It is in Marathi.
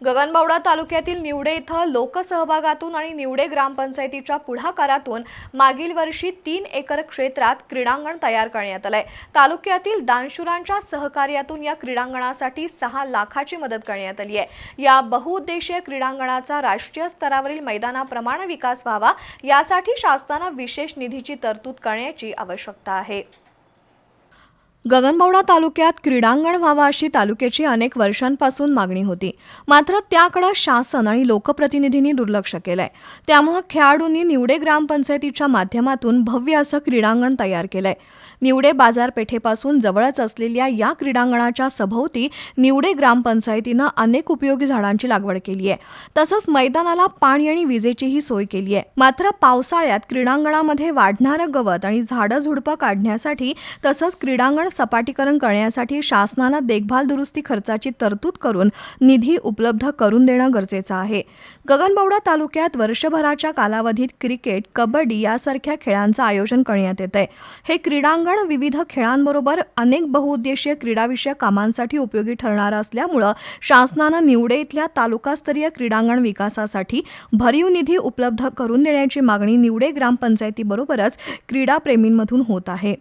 गगनबावडा तालुक्यातील निवडे इथं लोकसहभागातून आणि निवडे ग्रामपंचायतीच्या पुढाकारातून मागील वर्षी तीन एकर क्षेत्रात क्रीडांगण तयार करण्यात आलंय. तालुक्यातील दानशुरांच्या सहकार्यातून या क्रीडांगणासाठी सहा लाखाची मदत करण्यात आली आहे. या बहुउद्देशीय क्रीडांगणाचा राष्ट्रीय स्तरावरील मैदानाप्रमाणे विकास व्हावा यासाठी शासनानं विशेष निधीची तरतूद करण्याची आवश्यकता आहे. गगनबावडा तालुक्यात क्रीडांगण व्हावं अशी तालुक्याची अनेक वर्षांपासून मागणी होती. मात्र त्याकडे शासन आणि लोकप्रतिनिधींनी दुर्लक्ष केलंय. त्यामुळे खेळाडूंनी निवडे ग्रामपंचायतीच्या माध्यमातून भव्य असं क्रीडांगण तयार केलंय. निवडे बाजारपेठेपासून जवळच असलेल्या या क्रीडांगणाच्या सभोवती निवडे ग्रामपंचायतीनं अनेक उपयोगी झाडांची लागवड केली आहे. तसंच मैदानाला पाणी आणि विजेचीही सोय केली आहे. मात्र पावसाळ्यात क्रीडांगणामध्ये वाढणारं गवत आणि झाडं झुडपं काढण्यासाठी तसंच क्रीडांगण सपाटीकरण करण्यासाठी शासनानं देखभाल दुरुस्ती खर्चाची तरतूद करून निधी उपलब्ध करून देणं गरजेचं आहे. गगनबावडा तालुक्यात वर्षभराच्या कालावधीत क्रिकेट कबड्डी यासारख्या खेळांचं आयोजन करण्यात येत आहे हे क्रीडांगण विविध खेळांबरोबर अनेक बहुउद्देशीय क्रीडाविषयक कामांसाठी उपयोगी ठरणारं असल्यामुळं शासनानं निवडे इथल्या तालुकास्तरीय क्रीडांगण विकासासाठी भरीव निधी उपलब्ध करून देण्याची मागणी निवडे ग्रामपंचायतीबरोबरच क्रीडाप्रेमींमधून होत आहे.